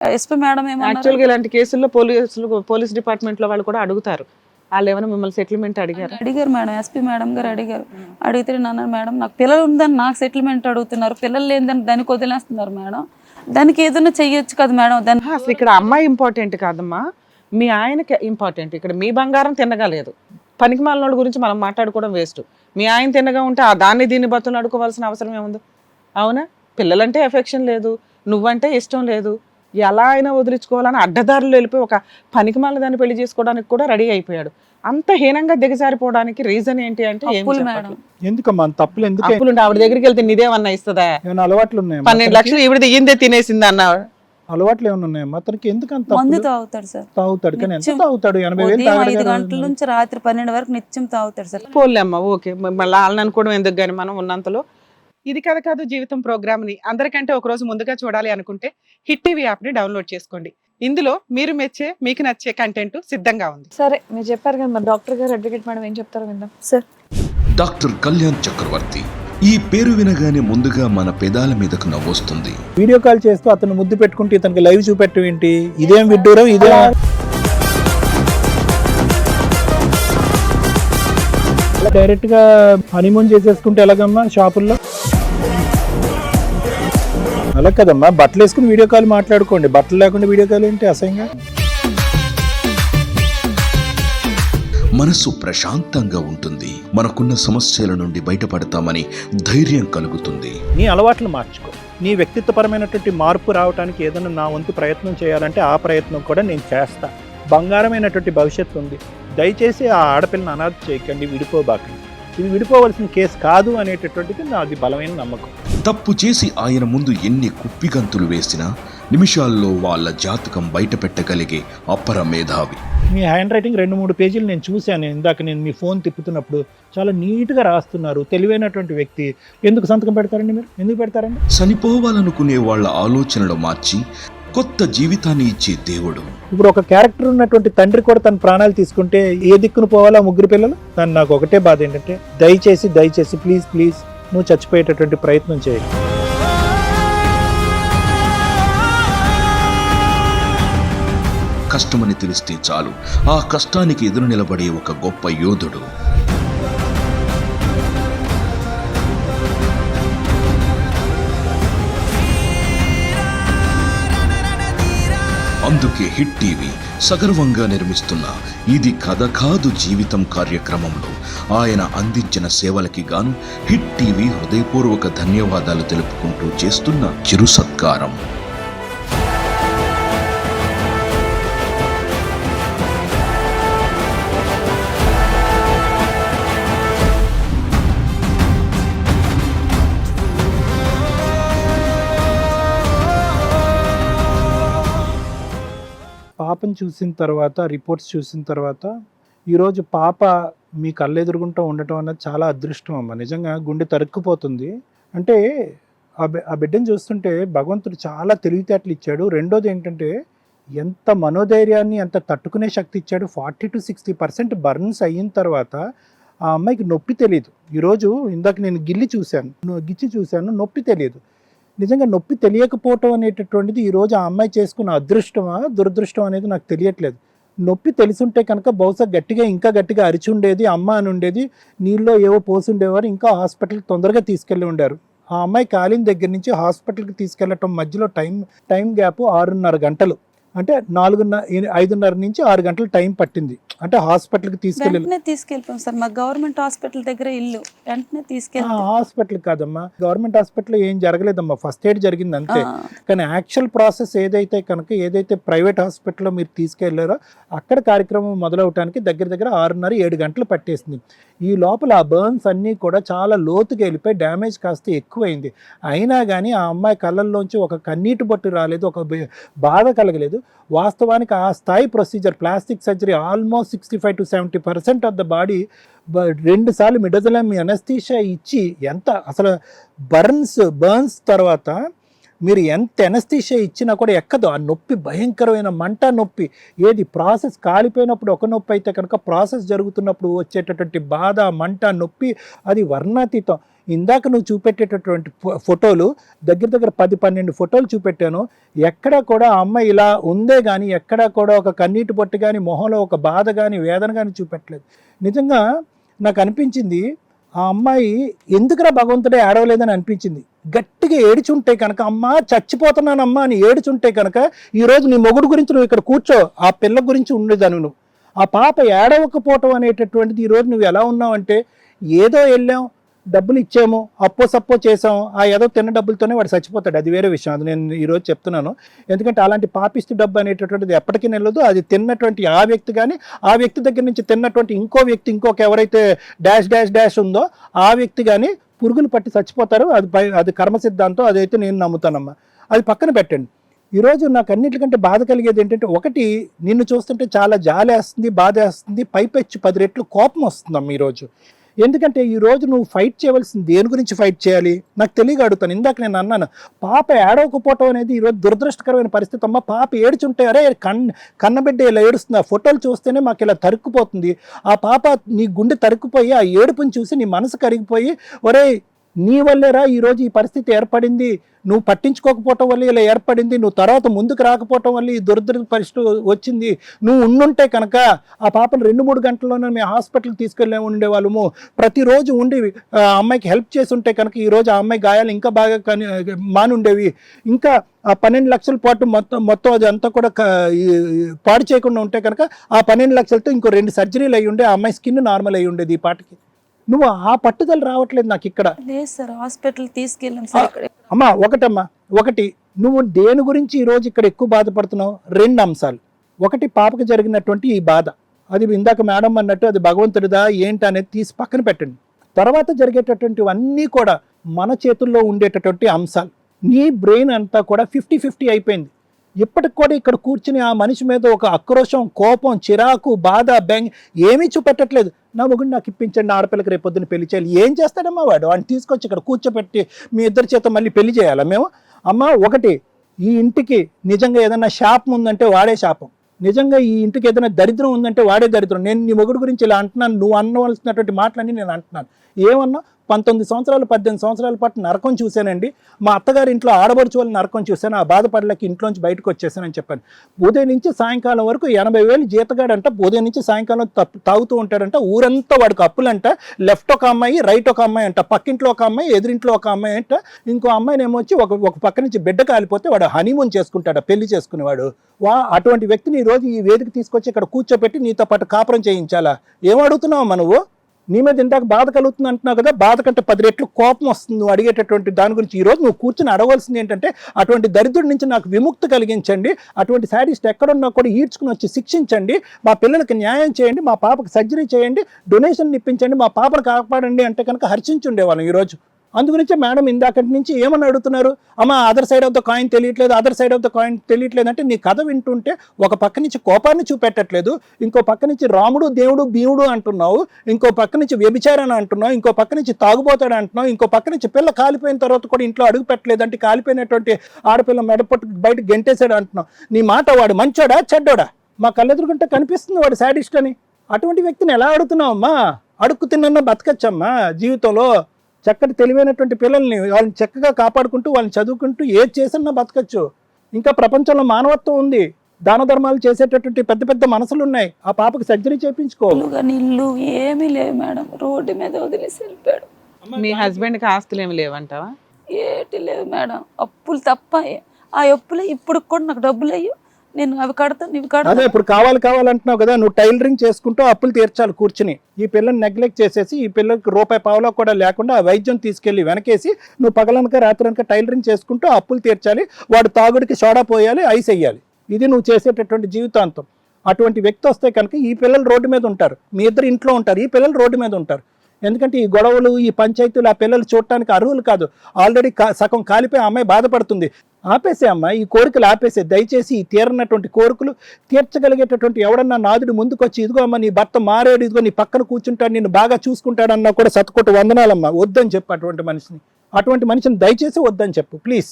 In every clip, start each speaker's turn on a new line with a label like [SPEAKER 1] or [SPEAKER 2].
[SPEAKER 1] SP madam
[SPEAKER 2] యాక్చువల్గా ఇలాంటి కేసుల్లో పోలీసులు పోలీస్ డిపార్ట్మెంట్లో వాళ్ళు కూడా అడుగుతారు. వాళ్ళు ఏమైనా మిమ్మల్ని సెటిల్మెంట్ అడిగారు?
[SPEAKER 1] అడిగారు మేడం ఎస్పీ మేడం గారు అడిగారు. అడిగితే నన్ను మేడం నాకు పిల్లలు ఉందని నాకు సెటిల్మెంట్ అడుగుతున్నారు. పిల్లలు లేదని దానికి వదిలేస్తున్నారు మేడం. దానికి ఏదైనా చెయ్యొచ్చు కదా మేడం దాని
[SPEAKER 2] అసలు ఇక్కడ అమ్మాయి ఇంపార్టెంట్ కాదమ్మా. మీ ఆయనకి ఇంపార్టెంట్. ఇక్కడ మీ బంగారం తినగలేదు పనికి మాలినోళ్ళ గురించి మనం మాట్లాడుకోవడం వేస్ట్. మీ ఆయన తినగా ఉంటే ఆ దాన్ని దీన్ని బతులు అడుకోవాల్సిన అవసరం ఏముంది? అవునా? పిల్లలంటే ఎఫెక్షన్ లేదు. నువ్వంటే ఇష్టం లేదు. ఎలా అయినా వదిలించుకోవాలని అడ్డదారులు వెళ్ళిపోయి ఒక పనికి మాలిన దాన్ని పెళ్ళి చేసుకోవడానికి కూడా రెడీ అయిపోయాడు. అంత హీనంగా దిగజారిపోవడానికి రీజన్ ఏంటి అంటే
[SPEAKER 3] ఎందుకమ్మా తప్పులు ఎందుకు?
[SPEAKER 2] అప్పులుంటే ఆవిడ దగ్గరికి వెళ్తే నీదేమన్నా ఇస్తుందా?
[SPEAKER 3] ఏమైనా అలవాట్లు ఉన్నాయా
[SPEAKER 2] పన్నెండు లక్షలు ఈవిడ ఇయ్యిందే తినేసింది అన్న
[SPEAKER 3] అలవాట్లు ఏమైనా ఉన్నాయమ్మా అతనికి? ఎందుకు అంత
[SPEAKER 1] మందు
[SPEAKER 3] తప్పులు?
[SPEAKER 1] తాగుతాడు సార్.
[SPEAKER 3] తాగుతాడు కానీ ఎంత
[SPEAKER 1] నిత్యం
[SPEAKER 3] తాగుతాడు? ఎనభై వేలు
[SPEAKER 1] ఐదు గంటల నుంచి రాత్రి పన్నెండు వరకు నిత్యం తాగుతాడు సార్.
[SPEAKER 2] పోలే అమ్మ ఓకే. మళ్ళీ వాళ్ళని అనుకోవడం ఎందుకు కానీ మనం ఉన్నంతలో ఇది కథ కాదు జీవితం ప్రోగ్రామ్ని అందరికంటే ఒక రోజు ముందుగా చూడాలి అనుకుంటే హిట్ టీవీ యాప్ని డౌన్లోడ్ చేసుకోండి. ఇందులో మీరు మెచ్చే మీకు నచ్చే కంటెంట్ సిద్ధంగా ఉంది.
[SPEAKER 4] సరే మీరు చెప్పారు కదా మరి డాక్టర్ గారు అడ్వకేట్ మేడం ఏం చెప్తారో విందాం. సార్.
[SPEAKER 5] డాక్టర్ కళ్యాణ్ చక్రవర్తి ఈ పేరు వినగానే ముందుగా మన పెదాల మీదకు నవ్వొస్తుంది
[SPEAKER 3] వీడియో కాల్ చేస్తూ అతను ముద్దు పెట్టుకుంటే ఇతనికి లైవ్ చూపెట్టం ఏంటి? ఇదేం విడ్డూరం ఇదేం డైరెక్ట్గా హనీమూన్ చేసేసుకుంటే ఎలాగమ్మా షాపుల్లో? అలా కదమ్మా బట్టలు వేసుకుని వీడియో కాల్ మాట్లాడుకోండి. బట్టలు లేకుండా వీడియో కాల్ ఏంటి అసహ్యంగా?
[SPEAKER 5] మనసు ప్రశాంతంగా ఉంటుంది. మనకున్న సమస్యల నుండి బయటపడతామని ధైర్యం కలుగుతుంది.
[SPEAKER 3] నీ అలవాట్లు మార్చుకో. నీ వ్యక్తిత్వపరమైనటువంటి మార్పు రావడానికి ఏదైనా నా వంతు ప్రయత్నం చేయాలంటే ఆ ప్రయత్నం కూడా నేను చేస్తా. బంగారమైనటువంటి భవిష్యత్తు ఉంది. దయచేసి ఆ ఆడపిల్లని అనాథ చేయకండి విడిపోబాకండి. ఇది విడిపోవలసిన కేసు కాదు అనేటటువంటిది నాది బలమైన నమ్మకం.
[SPEAKER 5] తప్పు చేసి ఆయన ముందు ఎన్ని కుప్పిగంతులు వేసినా నిమిషాల్లో వాళ్ళ జాతకం బయట పెట్టగలిగే అపర మేధావి.
[SPEAKER 3] మీ హ్యాండ్ రైటింగ్ రెండు మూడు పేజీలు నేను చూశాను. ఇందాక నేను మీ ఫోన్ తిప్పుతున్నప్పుడు చాలా నీట్గా రాస్తున్నారు తెలివైనటువంటి వ్యక్తి. ఎందుకు సంతకం పెడతారండి మీరు? ఎందుకు పెడతారండి?
[SPEAKER 5] చనిపోవాలనుకునే వాళ్ళ ఆలోచనలు మార్చి కొత్త జీవితాన్ని ఇచ్చే దేవుడు.
[SPEAKER 3] ఇప్పుడు ఒక క్యారెక్టర్ ఉన్నటువంటి తండ్రి కూడా తన ప్రాణాలు తీసుకుంటే ఏ దిక్కును పోవాలా ముగ్గురు పిల్లలు? దాన్ని నాకు ఒకటే బాధ ఏంటంటే దయచేసి దయచేసి ప్లీజ్ ప్లీజ్ నువ్వు చచ్చిపోయేటటువంటి ప్రయత్నం చేయి.
[SPEAKER 5] కష్టమని తెలిస్తే చాలు. ఆ కష్టానికి ఎదురు నిలబడే ఒక గొప్ప యోధుడు. అందుకే హిట్ టీవీ సగర్వంగా నిర్మిస్తున్న ఇది కథ కాదు జీవితం కార్యక్రమంలో ఆయన అందించిన సేవలకి గాను హిట్ టీవీ హృదయపూర్వక ధన్యవాదాలు తెలుపుకుంటూ చేస్తున్న చిరు సత్కారం.
[SPEAKER 3] పాపను చూసిన తర్వాత రిపోర్ట్స్ చూసిన తర్వాత ఈరోజు పాప మీ కళ్ళెదురుగుంటూ ఉండటం అన్నది చాలా అదృష్టం అమ్మ. నిజంగా గుండె తరుక్కుపోతుంది. అంటే ఆ బిడ్డను చూస్తుంటే భగవంతుడు చాలా తెలివితేటలు ఇచ్చాడు. రెండోది ఏంటంటే ఎంత మనోధైర్యాన్ని ఎంత తట్టుకునే శక్తి ఇచ్చాడు. Forty to sixty percent burns అయిన తర్వాత ఆ అమ్మాయికి నొప్పి తెలియదు ఈరోజు ఇందాక నేను గిల్లి చూశాను. గిచ్చి చూశాను. నొప్పి తెలియదు నిజంగా నొప్పి తెలియకపోవటం అనేటటువంటిది ఈరోజు ఆ అమ్మాయి చేసుకున్న అదృష్టమా దురదృష్టం అనేది నాకు తెలియట్లేదు. నొప్పి తెలిసుంటే కనుక బహుశా గట్టిగా ఇంకా గట్టిగా అరిచి ఉండేది అమ్మ అని ఉండేది నీళ్ళలో ఏవో పోసి ఉండేవారు ఇంకా హాస్పిటల్కి తొందరగా తీసుకెళ్ళి ఉండారు ఆ అమ్మాయి కాలిన దగ్గర నుంచి హాస్పిటల్కి తీసుకెళ్ళటం మధ్యలో టైం టైం గ్యాప్ ఆరున్నర గంటలు. అంటే నాలుగున్నర ఐదున్నర నుంచి ఆరు గంటలు టైం పట్టింది. అంటే హాస్పిటల్కి తీసుకెళ్ళి
[SPEAKER 1] వెంటనే తీసుకెళ్ళిపోయాం సార్. మా గవర్నమెంట్ హాస్పిటల్ దగ్గర ఇల్లు. వెంటనే తీసుకెళ్ళి
[SPEAKER 3] హాస్పిటల్ కాదమ్మా. గవర్నమెంట్ హాస్పిటల్ ఏం జరగలేదమ్మా. ఫస్ట్ ఎయిడ్ జరిగింది అంతే. కానీ యాక్చువల్ ప్రాసెస్ ఏదైతే కనుక ఏదైతే ప్రైవేట్ హాస్పిటల్లో మీరు తీసుకెళ్ళారో అక్కడ కార్యక్రమం మొదలవటానికి దగ్గర దగ్గర ఆరున్నర ఏడు గంటలు పట్టేసింది. ఈ లోపల ఆ బర్న్స్ అన్నీ కూడా చాలా లోతుకి వెళ్ళిపోయి డ్యామేజ్ కాస్త ఎక్కువైంది. అయినా కానీ ఆ అమ్మాయి కళ్ళల్లోంచి ఒక కన్నీటి బొట్టు రాలేదు. ఒక బాధ కలగలేదు. వాస్తవానికి ఆ స్థాయి procedure plastic surgery almost sixty five to seventy percent of the body రెండు సార్లు మిడజలం ఎనస్థీషియా ఇచ్చి ఎంత అసలు బర్న్స్ బర్న్స్ తర్వాత మీరు ఎంత ఎనస్థీషియా ఇచ్చినా కూడా ఎక్కదు. ఆ నొప్పి భయంకరమైన మంట నొప్పి. ఏది? ప్రాసెస్ కాలిపోయినప్పుడు ఒక నొప్పి అయితే కనుక ప్రాసెస్ జరుగుతున్నప్పుడు వచ్చేటటువంటి బాధ మంట నొప్పి అది వర్ణాతీతం. ఇందాక నువ్వు చూపెట్టేటటువంటి ఫోటోలు దగ్గర దగ్గర పది పన్నెండు ఫోటోలు చూపెట్టాను. ఎక్కడా కూడా ఆ అమ్మాయి ఇలా ఉందే కానీ ఎక్కడా కూడా ఒక కన్నీటి పొట్టు కానీ మొహంలో ఒక బాధ కానీ వేదన కానీ చూపెట్టలేదు. నిజంగా నాకు అనిపించింది ఆ అమ్మాయి ఎందుకురా భగవంతుడే ఏడవలేదని అనిపించింది. గట్టిగా ఏడుచుంటే కనుక అమ్మ చచ్చిపోతున్నానమ్మా అని ఏడుచుంటే కనుక ఈరోజు నీ మొగుడు గురించి నువ్వు ఇక్కడ కూర్చో ఆ పిల్ల గురించి ఉండేదాను నువ్వు. ఆ పాప ఏడవకపోవటం అనేటటువంటిది ఈరోజు నువ్వు ఎలా ఉన్నావంటే ఏదో వెళ్ళాం డబ్బులు ఇచ్చాము అప్పో సప్పో చేసాము ఆ ఏదో తిన్న డబ్బులతోనే వాడు చచ్చిపోతాడు. అది వేరే విషయం. అది నేను ఈరోజు చెప్తున్నాను. ఎందుకంటే అలాంటి పాపిస్తు డబ్బు అనేటటువంటిది ఎప్పటికీ నిలదు. అది తిన్నటువంటి ఆ వ్యక్తి కానీ ఆ వ్యక్తి దగ్గర నుంచి తిన్నటువంటి ఇంకో వ్యక్తి ఇంకొక ఎవరైతే డాష్ డాష్ డాష్ ఉందో ఆ వ్యక్తి కానీ పురుగులు పట్టి చచ్చిపోతారు. అది పై అది కర్మ సిద్ధాంతం. అదైతే నేను నమ్ముతానమ్మా. అది పక్కన పెట్టండి. ఈరోజు నాకు అన్నిటికంటే బాధ కలిగేది ఏంటంటే ఒకటి నిన్ను చూస్తుంటే చాలా జాలేస్తుంది బాధేస్తుంది పైపెచ్చు పది రెట్లు కోపం వస్తుందమ్మ ఈరోజు ఎందుకంటే ఈ రోజు నువ్వు ఫైట్ చేయవలసింది దేని గురించి ఫైట్ చేయాలి? నాకు తెలియక అడుగుతాను. ఇందాక నేను అన్నాను పాప ఏడవకపోవటం అనేది ఈరోజు దురదృష్టకరమైన పరిస్థితి. అమ్మ పాప ఏడుచుంటే అరే కన్ కన్నబిడ్డ ఇలా ఏడుస్తుంది ఆ ఫోటోలు చూస్తేనే మాకు ఇలా తరుక్కుపోతుంది. ఆ పాప నీ గుండె తరుక్కుపోయి ఆ ఏడుపుని చూసి నీ మనసు కరిగిపోయి ఒరే నీ వల్లేరా ఈరోజు ఈ పరిస్థితి ఏర్పడింది. నువ్వు పట్టించుకోకపోవటం వల్ల ఇలా ఏర్పడింది. నువ్వు తర్వాత ముందుకు రాకపోవటం వల్ల ఈ దురదృష్ట పరిస్థితి వచ్చింది. నువ్వు ఉండుంటే కనుక ఆ పాపను రెండు మూడు గంటల్లోనే మేము హాస్పిటల్కి తీసుకెళ్ళే ఉండేవాళ్ళము. ప్రతిరోజు ఉండి ఆ అమ్మాయికి హెల్ప్ చేసి ఉంటే కనుక ఈరోజు ఆ అమ్మాయి గాయాలు ఇంకా బాగా కని మానుండేవి ఇంకా ఆ పన్నెండు లక్షల పాటు మొత్తం మొత్తం అది అంతా కూడా పాడు చేయకుండా ఉంటే కనుక ఆ పన్నెండు లక్షలతో ఇంకో రెండు సర్జరీలు అయ్యి ఉండే ఆ అమ్మాయి స్కిన్ నార్మల్ అయ్యి ఉండేది ఈ పాటకి. నువ్వు ఆ పట్టుదల రావట్లేదు నాకు ఇక్కడ.
[SPEAKER 1] లేదు సార్ హాస్పిటల్ తీసుకెళ్ళాం సార్
[SPEAKER 3] అమ్మా ఒకటమ్మా ఒకటి నువ్వు దేని గురించి ఈరోజు ఇక్కడ ఎక్కువ బాధపడుతున్నావు? రెండు అంశాలు. ఒకటి పాపకు జరిగినటువంటి ఈ బాధ. అది ఇందాక మేడం అన్నట్టు అది భగవంతుడిదా ఏంటి అనేది తీసి పక్కన పెట్టండి. తర్వాత జరిగేటటువంటివన్నీ కూడా మన చేతుల్లో ఉండేటటువంటి అంశాలు. నీ బ్రెయిన్ అంతా కూడా ఫిఫ్టీ ఫిఫ్టీ అయిపోయింది. ఇప్పటికి కూడా ఇక్కడ కూర్చుని ఆ మనిషి మీద ఒక ఆక్రోశం కోపం చిరాకు బాధ బెంగ్ ఏమీ చూపెట్టట్లేదు. నా మొగుడు నాకు ఇప్పించండి ఆడపిల్లకి రేపు పొద్దున్న పెళ్ళి చేయాలి. ఏం చేస్తాడమ్మా వాడు? వాడిని తీసుకొచ్చి ఇక్కడ కూర్చోపెట్టి మీ ఇద్దరి చేత మళ్ళీ పెళ్ళి చేయాలా మేము? అమ్మ ఒకటి ఈ ఇంటికి నిజంగా ఏదైనా శాపం ఉందంటే వాడే శాపం. నిజంగా ఈ ఇంటికి ఏదైనా దరిద్రం ఉందంటే వాడే దరిద్రం. నేను నీ మొగుడు గురించి ఇలా అంటున్నాను నువ్వు అనవలసినటువంటి మాటలన్నీ నేను అంటున్నాను. ఏమన్నా? పంతొమ్మిది సంవత్సరాలు పద్దెనిమిది సంవత్సరాల పాటు నరకం చూశానండి. మా అత్తగారి ఇంట్లో ఆడబడుచు వాళ్ళు నరకం చూశాను. ఆ బాధపడలేక ఇంట్లోంచి బయటకు వచ్చేసానని చెప్పాను. ఉదయం నుంచి సాయంకాలం వరకు ఎనభై వేలు జీతగాడంట. ఉదయం నుంచి సాయంకాలం తప్పు తాగుతూ ఉంటాడంట. ఊరంతా వాడికి అప్పులంట. లెఫ్ట్ ఒక అమ్మాయి రైట్ ఒక అమ్మాయి అంట. పక్కింట్లో ఒక అమ్మాయి ఎదురింట్లో ఒక అమ్మాయి అంట. ఇంకో అమ్మాయిని ఏమొచ్చి వచ్చి ఒక ఒక పక్క నుంచి బిడ్డ కాలిపోతే వాడు హనీమూన్ చేసుకుంటాడు పెళ్ళి చేసుకునేవాడు. వా అటువంటి వ్యక్తిని ఈరోజు రోజు ఈ వేదిక తీసుకొచ్చి ఇక్కడ కూర్చోపెట్టి నీతో పాటు కాపురం చేయించాలా? ఏం అడుగుతున్నావు నీ మీద ఇందాక బాధ కలుగుతుంది అంటున్నావు కదా బాధ కంటే పది రెట్లు కోపం వస్తుంది. నువ్వు అడిగేటటువంటి దాని గురించి ఈరోజు నువ్వు కూర్చొని అడగవలసింది ఏంటంటే అటువంటి దరిద్రుడి నుంచి నాకు విముక్తి కలిగించండి. అటువంటి శారీస్ట్ ఎక్కడున్నా కూడా ఈడ్చుకుని వచ్చి శిక్షించండి. మా పిల్లలకి న్యాయం చేయండి. మా పాపకు సర్జరీ చేయండి. డొనేషన్ ఇప్పించండి. మా పాపను కాపాడండి అంటే కనుక హర్షించుండేవాళ్ళం ఈరోజు. అందుగురించే మేడం ఇందాకటి నుంచి ఏమని అడుగుతున్నారు? అమ్మ other side of the coin తెలియట్లేదు other side of the coin తెలియట్లేదు అంటే నీ కథ వింటుంటే ఒక పక్క నుంచి కోపాన్ని చూపెట్టట్లేదు ఇంకో పక్క నుంచి రాముడు దేవుడు భీముడు అంటున్నావు ఇంకో పక్క నుంచి వ్యభిచారాన్ని అంటున్నావు ఇంకో పక్క నుంచి తాగుబోతాడు అంటున్నావు ఇంకో పక్క నుంచి పిల్ల కాలిపోయిన తర్వాత కూడా ఇంట్లో అడుగు పెట్టలేదు అంటే కాలిపోయినటువంటి ఆడపిల్ల మెడపట్టు బయట గెంటేశాడు అంటున్నావు. నీ మాట వాడు మంచోడా చెడ్డోడా? మా కళ్ళెదురుకుంటే కనిపిస్తుంది వాడు శాడిస్ట్ అని. అటువంటి వ్యక్తిని ఎలా అడుగుతున్నావమ్మా అడుక్కు తిన్న బతకచ్చమ్మా జీవితంలో. చక్కటి తెలివైనటువంటి పిల్లల్ని వాళ్ళని చక్కగా కాపాడుకుంటూ వాళ్ళని చదువుకుంటూ ఏది చేసినా బతకచ్చు. ఇంకా ప్రపంచంలో మానవత్వం ఉంది. దాన ధర్మాలు చేసేటటువంటి పెద్ద పెద్ద మనసులు ఉన్నాయి ఆ పాపకి సర్జరీ చేయించుకో
[SPEAKER 1] ఇల్లు ఏమీ లేవు మేడం. రోడ్డు మీద వదిలేసి వెళ్ళిపోయాడు.
[SPEAKER 2] మీ హస్బెండ్కి ఆస్తులు ఏమి లేవంటావా?
[SPEAKER 1] ఏటి లేవు మేడం. అప్పులు తప్ప ఆ అప్పులే ఇప్పుడు కూడా నాకు డబ్బులు అయ్యి నేను అవి కడతాను ఇవి
[SPEAKER 3] అదే ఇప్పుడు కావాలి కావాలంటున్నావు కదా నువ్వు టైలరింగ్ చేసుకుంటూ అప్పులు తీర్చాలి కూర్చుని. ఈ పిల్లని నెగ్లెక్ట్ చేసేసి ఈ పిల్లకి రూపాయి పావులో కూడా లేకుండా ఆ వైద్యం తీసుకెళ్ళి వెనకేసి నువ్వు పగలనక రాత్రనక టైలరింగ్ చేసుకుంటూ అప్పులు తీర్చాలి వాడు తాగుడికి సోడా పోయాలి ఐస్ వేయాలి. ఇది నువ్వు చేసేటటువంటి జీవితాంతం. అటువంటి వ్యక్తి వస్తే కనుక ఈ పిల్లలు రోడ్డు మీద ఉంటారు. మీ ఇద్దరు ఇంట్లో ఉంటారు. ఈ పిల్లలు రోడ్డు మీద ఉంటారు. ఎందుకంటే ఈ గొడవలు ఈ పంచాయతీలు ఆ పిల్లలు చూడటానికి అర్హులు కాదు. ఆల్రెడీ సగం కాలిపోయి అమ్మాయి బాధపడుతుంది. ఆపేసే అమ్మా ఈ కోరికలు ఆపేసే. దయచేసి ఈ తీరనటువంటి కోరికలు తీర్చగలిగేటటువంటి ఎవడన్నా నాదుడు ముందుకొచ్చి ఇదిగో అమ్మ నీ భర్త మారాడు ఇదిగో నీ పక్కన కూర్చుంటాడు నిన్ను బాగా చూసుకుంటాడన్నా కూడా సతకొట్టు వందనాలమ్మా. వద్దని చెప్పు అటువంటి మనిషిని. అటువంటి మనిషిని దయచేసి వద్దని చెప్పు ప్లీజ్.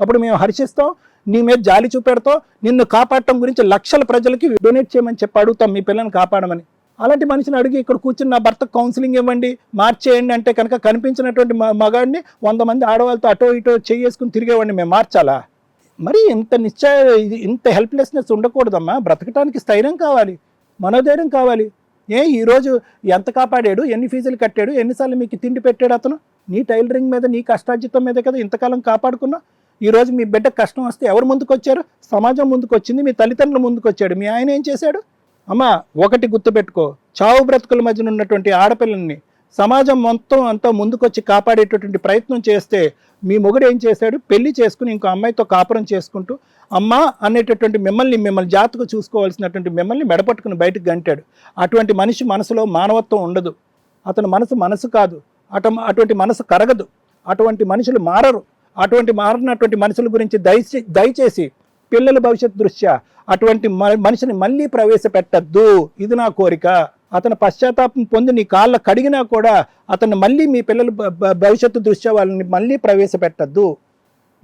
[SPEAKER 3] అప్పుడు మేము హర్షిస్తాం నీ మీద జాలి చూపెడతాం నిన్ను కాపాడటం గురించి లక్షల ప్రజలకి డొనేట్ చేయమని చెప్పి అడుగుతాం మీ పిల్లల్ని కాపాడమని. అలాంటి మనిషిని అడిగి ఇక్కడ కూర్చుని నా భర్త కౌన్సిలింగ్ ఇవ్వండి మార్చేయండి అంటే కనుక కనిపించినటువంటి మగాడిని వంద మంది ఆడవాళ్ళతో అటో ఇటో చేసుకుని తిరిగేవాడిని మేము మార్చాలా? మరి ఇంత నిశ్చయ ఇది ఇంత హెల్ప్లెస్నెస్ ఉండకూడదమ్మా. బ్రతకటానికి స్థైర్యం కావాలి మనోధైర్యం కావాలి. ఏ ఈరోజు ఎంత కాపాడాడు ఎన్ని ఫీజులు కట్టాడు ఎన్నిసార్లు మీకు తిండి పెట్టాడు అతను? నీ టైలరింగ్ మీద నీ కష్టార్జితం మీద కదా ఇంతకాలం కాపాడుకున్నా? ఈరోజు మీ బిడ్డ కష్టం వస్తే ఎవరు ముందుకు వచ్చారు సమాజం ముందుకు వచ్చింది మీ తల్లిదండ్రులు ముందుకు వచ్చాడు మీ ఆయన ఏం చేశాడు? అమ్మా ఒకటి గుర్తుపెట్టుకో. చావు బ్రతుకుల మధ్యన ఉన్నటువంటి ఆడపిల్లల్ని సమాజం మొత్తం అంతా ముందుకొచ్చి కాపాడేటటువంటి ప్రయత్నం చేస్తే మీ మొగుడు ఏం చేశాడు? పెళ్ళి చేసుకుని ఇంకో అమ్మాయితో కాపురం చేసుకుంటూ అమ్మ అనేటటువంటి మిమ్మల్ని మిమ్మల్ని జాతకు చూసుకోవాల్సినటువంటి మిమ్మల్ని మెడపట్టుకుని బయటకు గంటాడు. అటువంటి మనిషి మనసులో మానవత్వం ఉండదు. అతని మనసు మనసు కాదు. అట అటువంటి మనసు కరగదు. అటువంటి మనుషులు మారరు. అటువంటి మారినటువంటి మనుషుల గురించి దయచే దయచేసి పిల్లల భవిష్యత్ దృష్ట్యా అటువంటి మ- మనిషిని మళ్ళీ ప్రవేశపెట్టద్దు. ఇది నా కోరిక. అతను పశ్చాత్తాపం పొంది నీ కాళ్ళ కడిగినా కూడా అతన్ని మళ్ళీ మీ పిల్లల భవిష్యత్తు దృష్ట్యా వాళ్ళని మళ్ళీ ప్రవేశపెట్టద్దు.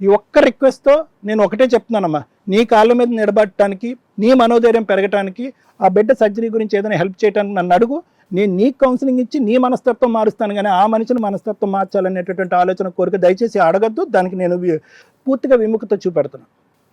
[SPEAKER 3] ఈ ఒక్క రిక్వెస్ట్తో నేను ఒకటే చెప్తున్నానమ్మా. నీ కాళ్ళ మీద నిలబడటానికి నీ మనోధైర్యం పెరగటానికి ఆ బిడ్డ సర్జరీ గురించి ఏదైనా హెల్ప్ చేయడానికి నన్ను అడుగు. నేను నీ కౌన్సిలింగ్ ఇచ్చి నీ మనస్తత్వం మారుస్తాను కానీ ఆ మనిషిని మనస్తత్వం మార్చాలనేటటువంటి ఆలోచన కోరిక దయచేసి అడగద్దు. దానికి నేను పూర్తిగా విముఖత చూపెడుతున్నాను